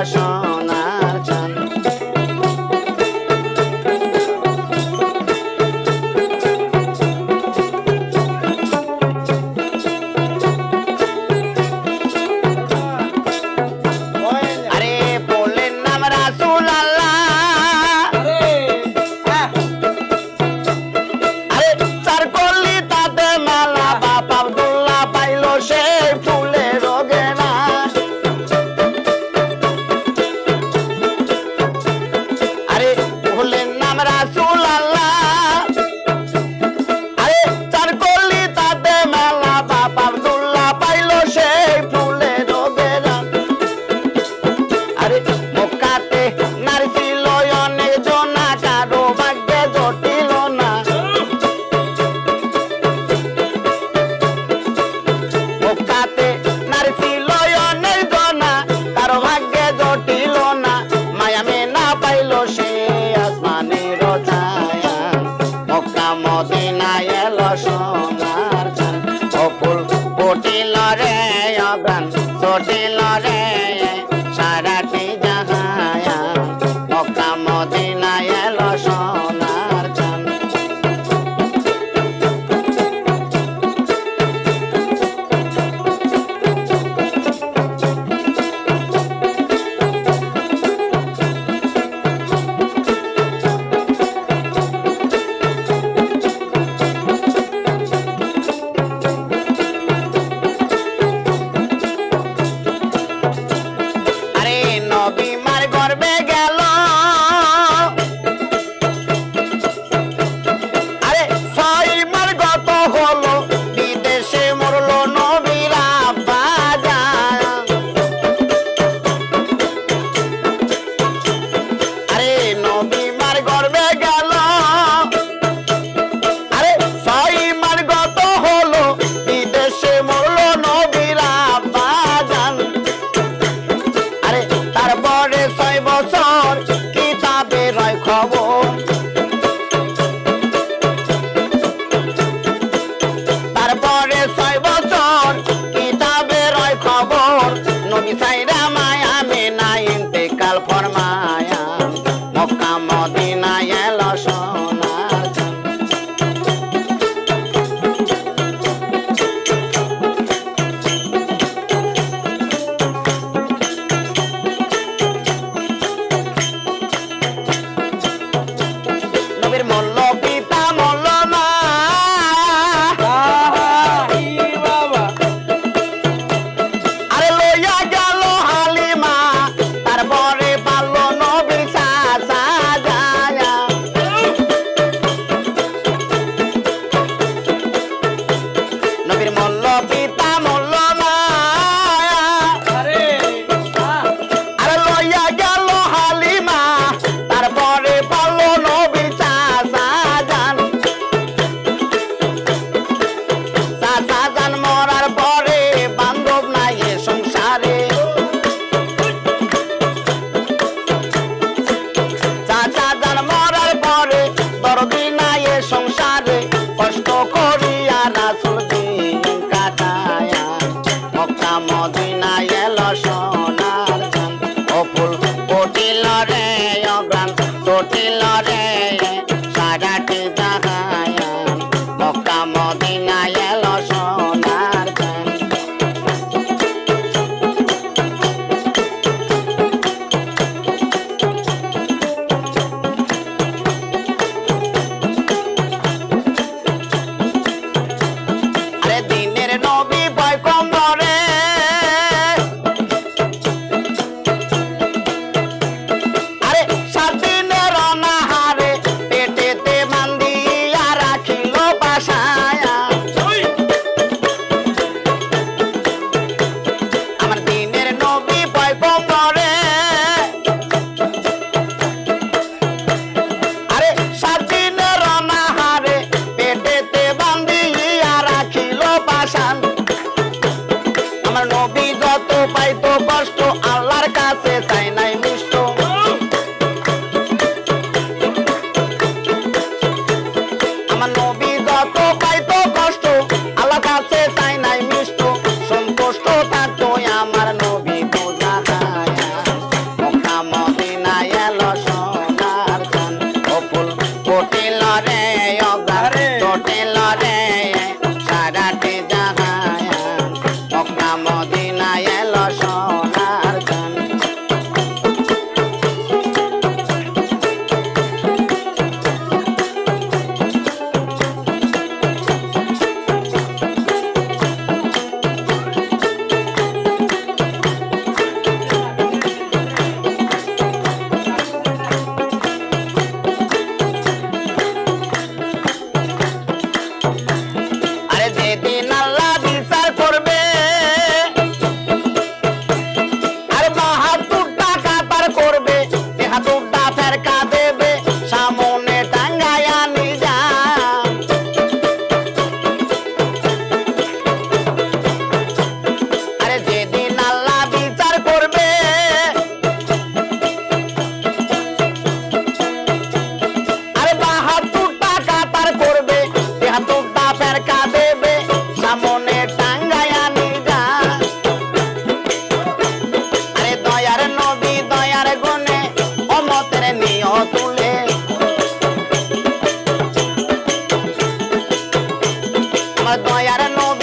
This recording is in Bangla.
Paixão. সারাটি জাহায়া মক্কা হোটেল আর সামনে টাঙ্গায়া নিগা আরে দয়ার নবী দয়ার গনে অমতের নিয় তুলে। আমার দয়ার নবী